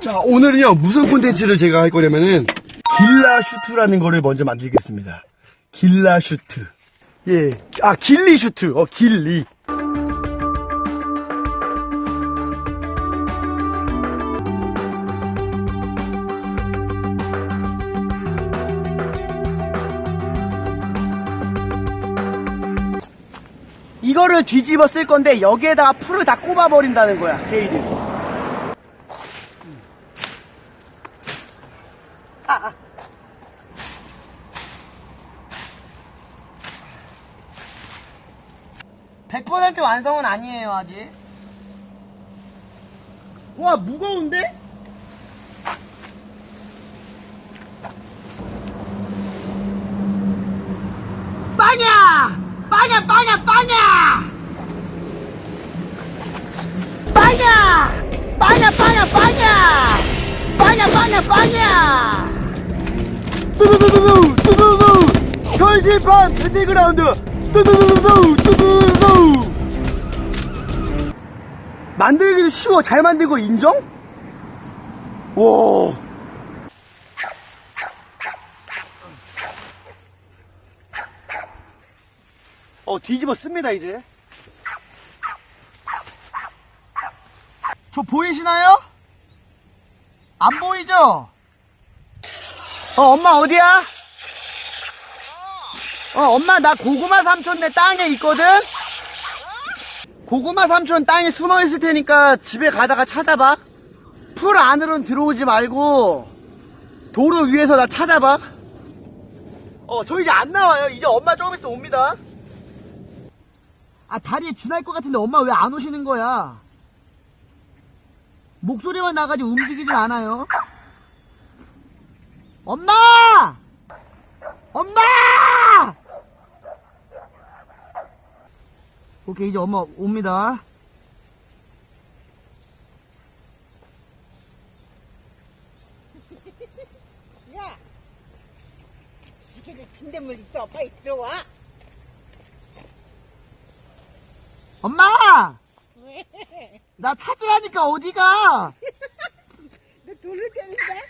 자, 오늘은요, 무슨 콘텐츠를 제가 할 거냐면은, 길라 슈트라는 거를 먼저 만들겠습니다. 길라 슈트. 예. 아, 길리 슈트. 어, 길리. 이거를 뒤집어 쓸 건데 여기에다가 풀을 다 꼽아 버린다는 거야 게이드. 아, 100% 완성은 아니에요 아직. 와 무거운데? 빵야! 빵야 빵야 빵야! 빵야! 빵야 빵야 빵야! 빵야 빵야 빵야! 뚜두두두두 뚜두두두 현실판 배틀그라운드 뚜두두두두 뚜두두두 만들기도 쉬워 잘 만들고 인정? 와 어, 뒤집어 씁니다, 이제. 저 보이시나요? 안 보이죠? 어, 엄마 어디야? 어, 엄마 나 고구마 삼촌 내 땅에 있거든? 고구마 삼촌 땅에 숨어 있을 테니까 집에 가다가 찾아봐. 풀 안으로는 들어오지 말고 도로 위에서 나 찾아봐. 어, 저 이제 안 나와요. 이제 엄마 조금 있으면 옵니다. 아 다리에 준할 것 같은데 엄마 왜 안 오시는 거야? 목소리만 나가지 움직이질 않아요. 엄마! 엄마! 오케이 이제 엄마 옵니다. 야, 이렇게 진대물 있어. 빨리 들어와. 엄마! 왜? 나 찾으라니까 어디가?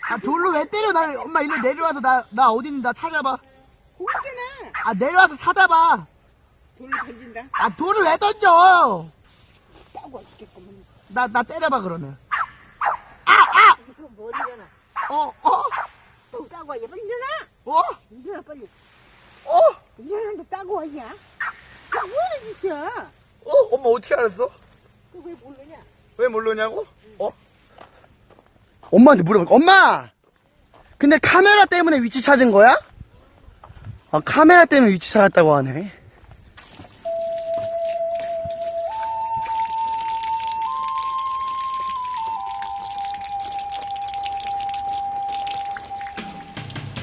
아 돌로 왜 때려? 나 엄마 일로 내려와서 나 나 어디 있는지 나 찾아봐. 거기잖아. 아 내려와서 찾아봐. 돌을 던진다. 아 돌을 왜 던져? 따고 죽겠구만. 나 나 때려봐 그러면. 이거 뭐 일어나? 어 어? 또 따고 와. 얘 빨리 일어나. 어? 일어나 빨리. 어? 일어나 너 따고 와, 야. 그 뭐하는 짓이야? 어? 엄마 어떻게 알았어? 그왜 모르냐? 왜 모르냐고? 어? 엄마한테 물어볼까? 엄마! 근데 카메라 때문에 위치 찾은 거야? 아, 카메라 때문에 위치 찾았다고 하네.